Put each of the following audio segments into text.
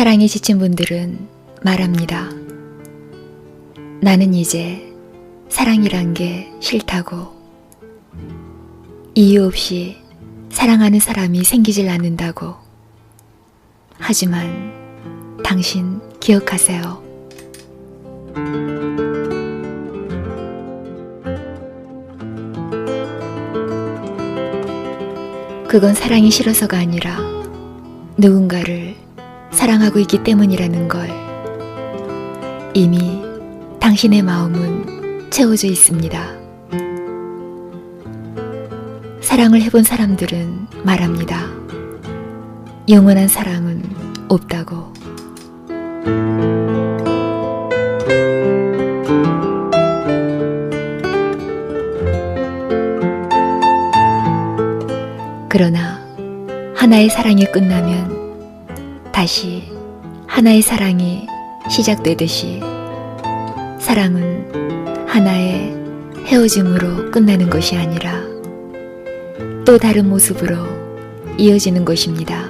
사랑에 지친 분들은 말합니다. 나는 이제 사랑이란 게 싫다고. 이유 없이 사랑하는 사람이 생기질 않는다고. 하지만 당신 기억하세요. 그건 사랑이 싫어서가 아니라 누군가를 사랑하고 있기 때문이라는 걸 이미 당신의 마음은 채워져 있습니다. 사랑을 해본 사람들은 말합니다. 영원한 사랑은 없다고. 그러나 하나의 사랑이 끝나면 다시 하나의 사랑이 시작되듯이 사랑은 하나의 헤어짐으로 끝나는 것이 아니라 또 다른 모습으로 이어지는 것입니다.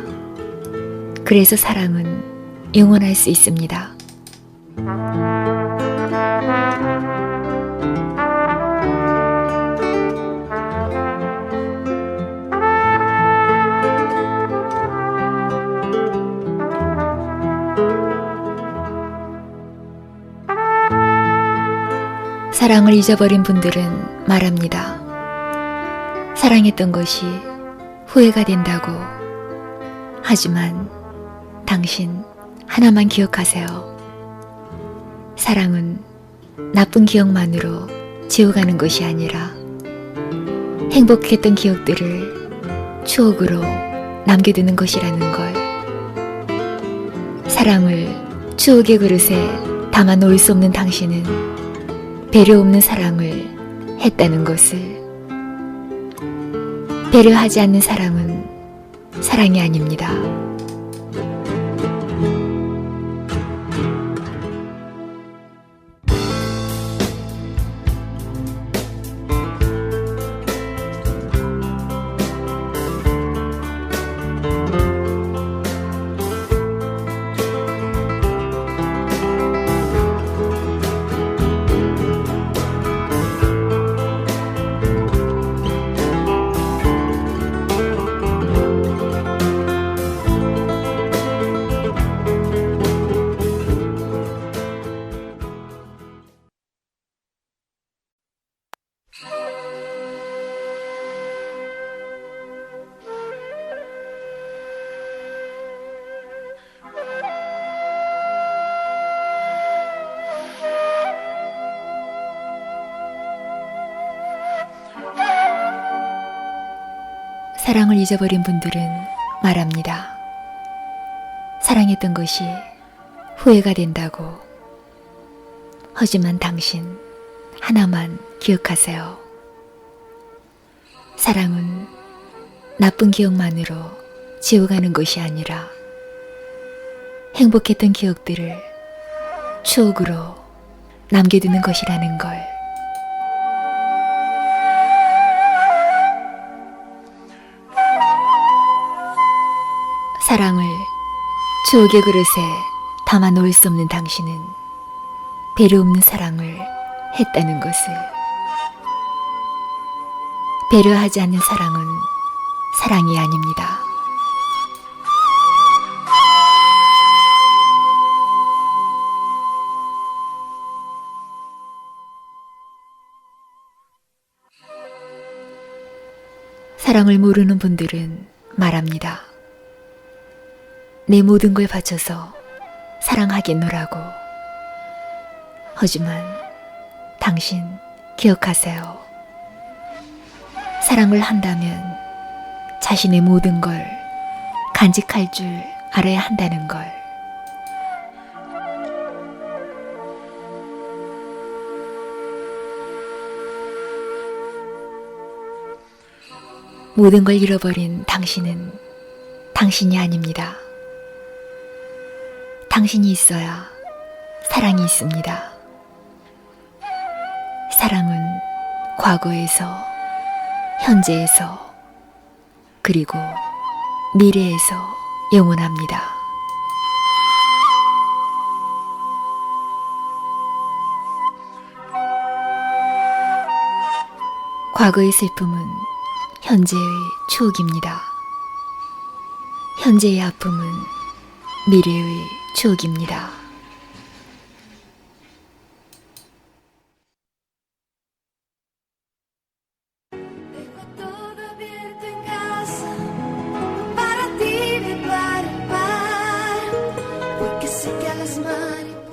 그래서 사랑은 영원할 수 있습니다. 사랑을 잊어버린 분들은 말합니다. 사랑했던 것이 후회가 된다고. 하지만 당신 하나만 기억하세요. 사랑은 나쁜 기억만으로 지워가는 것이 아니라 행복했던 기억들을 추억으로 남겨두는 것이라는 걸. 사랑을 추억의 그릇에 담아 놓을 수 없는 당신은 배려 없는 사랑을 했다는 것을 배려하지 않는 사랑은 사랑이 아닙니다. 사랑을 잊어버린 분들은 말합니다. 사랑했던 것이 후회가 된다고. 하지만 당신 하나만 기억하세요. 사랑은 나쁜 기억만으로 지워가는 것이 아니라 행복했던 기억들을 추억으로 남겨두는 것이라는 걸. 사랑을 추억의 그릇에 담아 놓을 수 없는 당신은 배려 없는 사랑을 했다는 것을 배려하지 않는 사랑은 사랑이 아닙니다. 사랑을 모르는 분들은 말합니다. 내 모든 걸 바쳐서 사랑하겠노라고. 하지만 당신 기억하세요. 사랑을 한다면 자신의 모든 걸 간직할 줄 알아야 한다는 걸. 모든 걸 잃어버린 당신은 당신이 아닙니다. 당신이 있어야 사랑이 있습니다. 사랑은 과거에서, 현재에서, 그리고 미래에서 영원합니다. 과거의 슬픔은 현재의 추억입니다. 현재의 아픔은 미래의 추억입니다.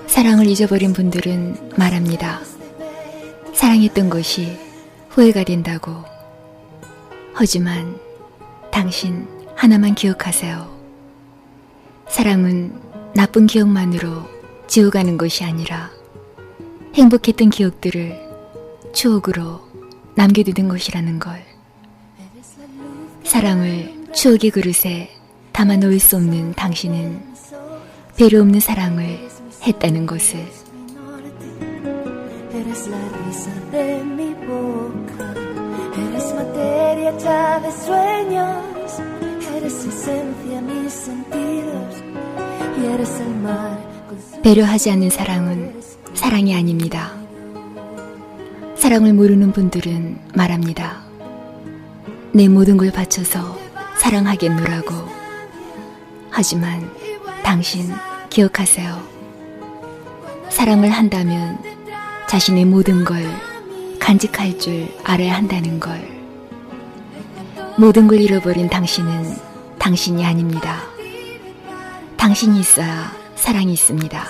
사랑을 잊어버린 분들은 말합니다. 사랑했던 것이 후회가 된다고. 하지만 당신 하나만 기억하세요. 사랑은 나쁜 기억만으로 지워가는 것이 아니라 행복했던 기억들을 추억으로 남겨두는 것이라는 걸. 사랑을 추억의 그릇에 담아 놓을 수 없는 당신은 배려 없는 사랑을 했다는 것을 eres esencia mis sentidos 배려하지 않는 사랑은 사랑이 아닙니다. 사랑을 모르는 분들은 말합니다. 내 모든 걸 바쳐서 사랑하겠노라고. 하지만 당신 기억하세요. 사랑을 한다면 자신의 모든 걸 간직할 줄 알아야 한다는 걸. 모든 걸 잃어버린 당신은 당신이 아닙니다. 당신이 있어야 사랑이 있습니다.